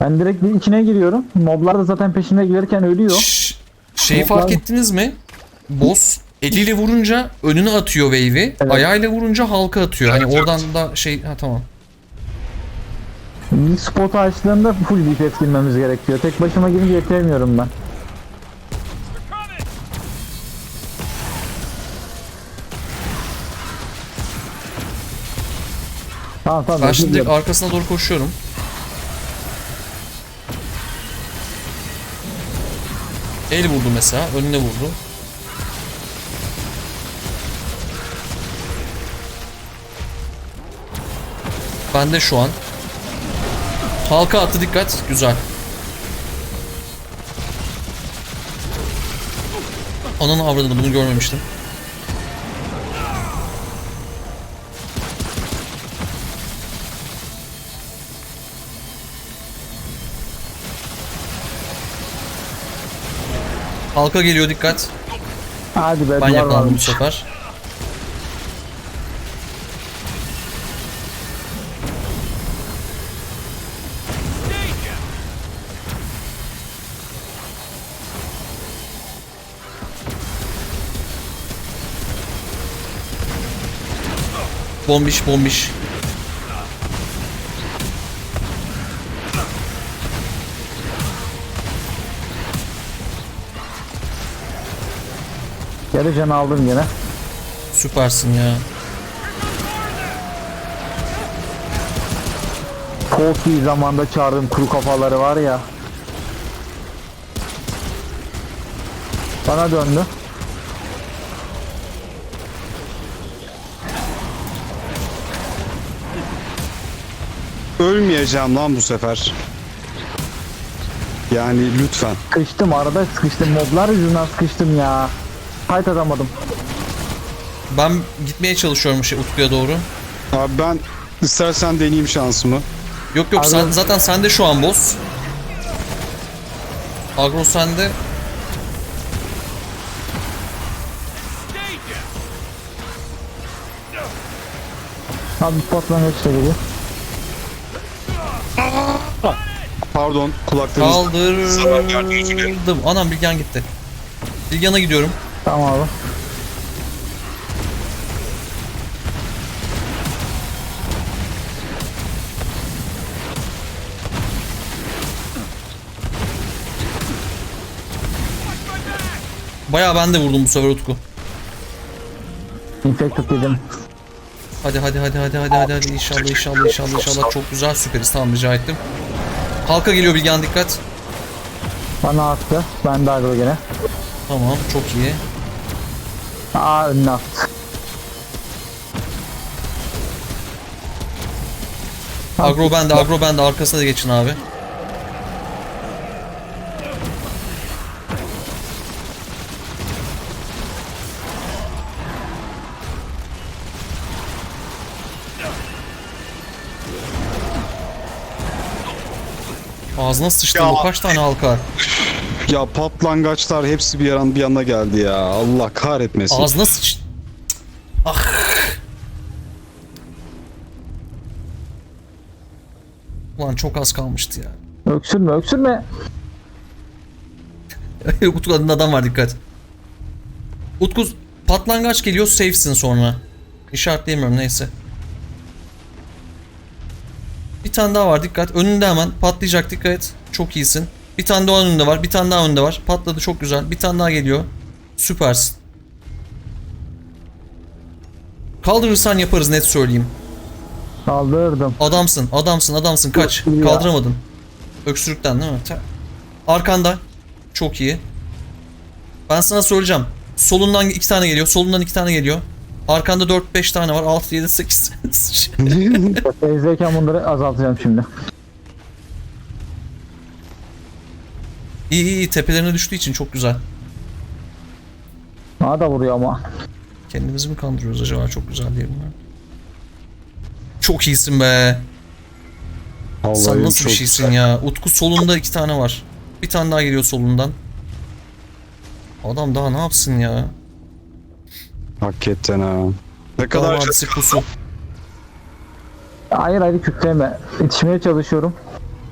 Ben direkt bir içine giriyorum. Moblar da zaten peşine gelirken ölüyor. Ş- şeyi Yok fark ettiniz mi? Boss eliyle vurunca önüne atıyor wave'i. Evet. Ayağıyla vurunca halka atıyor. Hani Evet, oradan da şey ha tamam. Bir spot açtığında full DPS girmemiz gerekiyor. Tek başıma girince yetemiyorum ben. Tamam tamam. Ben şimdi arkasına doğru koşuyorum. El vurdu mesela. Önüne vurdu. Ben de şu an. Halka attı dikkat. Güzel. Ananı avradını bunu görmemiştim. Halka geliyor dikkat. Hadi be Ben duvar yakalandım bu varmış. sefer. Bombiş bombiş. Yarı can aldım yine. Süpersin ya. Çok iyi zamanda çağırdım kuru kafaları var ya. Bana döndü. Ölmeyeceğim lan bu sefer. Yani lütfen. Sıkıştım arada sıkıştım. Moblar yüzünden sıkıştım ya. Fight atamadım. Ben gitmeye çalışıyorum şey Utku'ya doğru. Abi ben istersen deneyeyim şansımı. Yok yok Abi- sen, zaten sende şu an boss. Agro sende. Abi patlamak işte geliyor. Pardon kulaklarınız... Kaldırdım. Anam Bilgen gitti. Bilgen'e gidiyorum. Tamam abi. Bayağı ben de vurdum bu sefer Utku. Infected dedim. Hadi hadi hadi hadi hadi hadi hadi inşallah inşallah inşallah inşallah çok güzel süperiz tamam rica ettim. Halka geliyor Bilgen dikkat. Bana attı. Ben de agro gene. Tamam çok iyi. Aa önüne attı. Agro bende agro bende arkasına da geçin abi. Ağzına sıçtım Ya. o kaç tane halka. Ya patlangaçlar hepsi bir yan bir yana geldi ya. Allah kahretmesin. Ağzına sıç. Ah. Ulan çok az kalmıştı ya. Öksürme öksürme. Utku adında adam var dikkat. Utku patlangaç geliyor safe'sin sonra. İşaretleyemiyorum neyse. Bir tane daha var dikkat. Önünde hemen patlayacak dikkat et. Çok iyisin. Bir tane daha önünde var. Bir tane daha önünde var. Patladı çok güzel. Bir tane daha geliyor. Süpersin. Kaldırırsan yaparız net söyleyeyim. Kaldırdım. Adamsın, adamsın, adamsın. Kaç. Ya. Kaldıramadın. Öksürükten değil mi? Arkanda. Çok iyi. Ben sana söyleyeceğim. Solundan iki tane geliyor. Solundan iki tane geliyor. Arkanda 4-5 tane var. 6, 7, 8. Ezdeyken bunları azaltacağım şimdi. İyi iyi. Tepelerine düştüğü için çok güzel. Bana da vuruyor ama. Kendimizi mi kandırıyoruz acaba? Çok güzel diye bunlar. Çok iyisin be. Sen Vallahi nasıl bir şeysin güzel. ya? Utku solunda iki tane var. Bir tane daha geliyor solundan. Adam daha ne yapsın ya? Hakikaten ha. Ne Kadar abisi pusu. Hayır hayır kütleme. Yetişmeye çalışıyorum.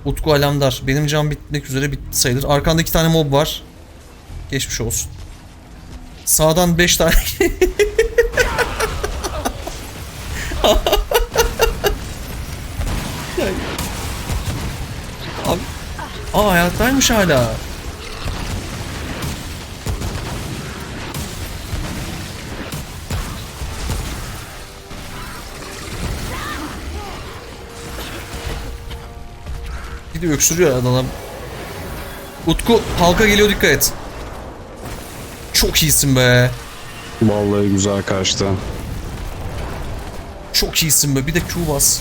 Utku Alamdar. Benim can bitmek üzere bitti sayılır. Arkanda iki tane mob var. Geçmiş olsun. Sağdan 5 tane. Abi. Aa hayattaymış hala. De öksürüyor adam. Utku halka geliyor dikkat et. Çok iyisin be. Vallahi güzel kaçtı. Çok iyisin be. Bir de Q bas.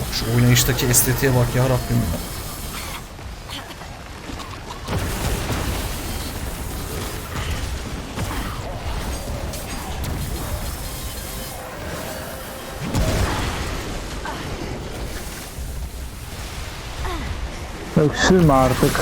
Bak şu oynayıştaki estetiğe bak ya Rabbim ya. Öksürme artık.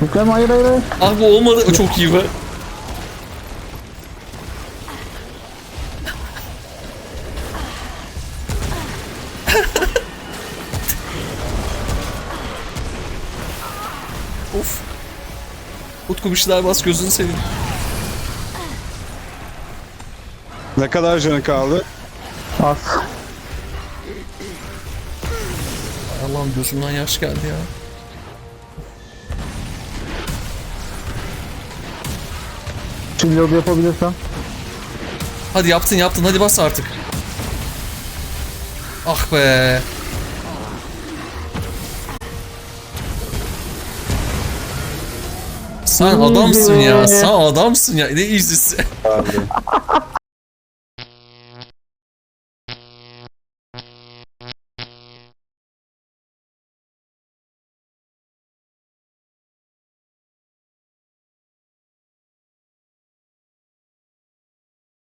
Mükemmel hayır hayır hayır. Bu olmadı. Çok iyi be. Utku bir şeyler bas gözünü seveyim. Ne kadar canı kaldı? Az. Allah'ım gözümden yaş geldi ya. Şimdi yolu yapabilirsem. Hadi yaptın yaptın hadi bas artık. Ah be. Sen adamsın ya. Sen adamsın ya. Ne iyisi.